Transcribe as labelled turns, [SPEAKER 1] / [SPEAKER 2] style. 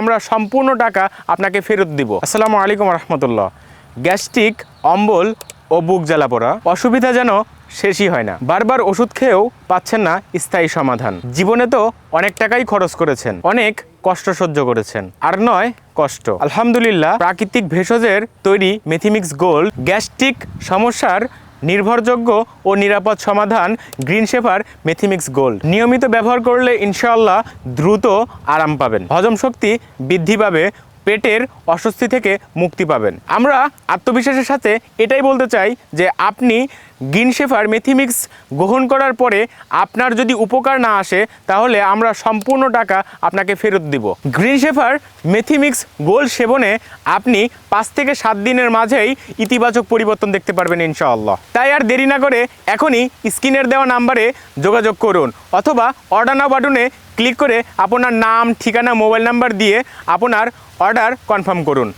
[SPEAKER 1] আমরা সম্পূর্ণ টাকা আপনাকে ফেরত দিব। আসসালামু আলাইকুম রহমতুল্লাহ। গ্যাস্ট্রিক, অম্বল ও বুক জ্বালা পোড়া, অসুবিধা যেন শেষই হয় না। বারবার ওষুধ খেয়েও পাচ্ছেন না স্থায়ী সমাধান। জীবনে তো অনেক টাকাই খরচ করেছেন, অনেক কষ্ট সহ্য করেছেন, আর নয় কষ্ট। আলহামদুলিল্লাহ, প্রাকৃতিক ভেষজের তৈরি মেথিমিক্স গোল্ড গ্যাস্ট্রিক সমস্যার নির্ভরযোগ্য ও নিরাপদ সমাধান গ্রিন শেফার মেথিমিক্স গোল্ড। নিয়মিত ব্যবহার করলে ইনশাল্লাহ দ্রুত আরাম পাবেন। হজম শক্তি বৃদ্ধি পাবে, পেটের অস্বস্তি থেকে মুক্তি পাবেন। আমরা আত্মবিশ্বাসের সাথে এটাই বলতে চাই যে আপনি গ্রিন শেফার মেথিমিক্স গ্রহণ করার পরে আপনার যদি উপকার না আসে, তাহলে আমরা সম্পূর্ণ টাকা আপনাকে ফেরত দিব। গ্রিন শেফার মেথিমিক্স গোল সেবনে আপনি পাঁচ থেকে সাত দিনের মাঝেই ইতিবাচক পরিবর্তন দেখতে পারবেন ইনশাআল্লাহ। তাই আর দেরি না করে এখনই স্ক্রিনের দেওয়া নাম্বারে যোগাযোগ করুন অথবা অর্ডার নাও বাটনে ক্লিক করে আপনার নাম, ঠিকানা, মোবাইল নাম্বার দিয়ে আপনার অর্ডার কনফার্ম করুন।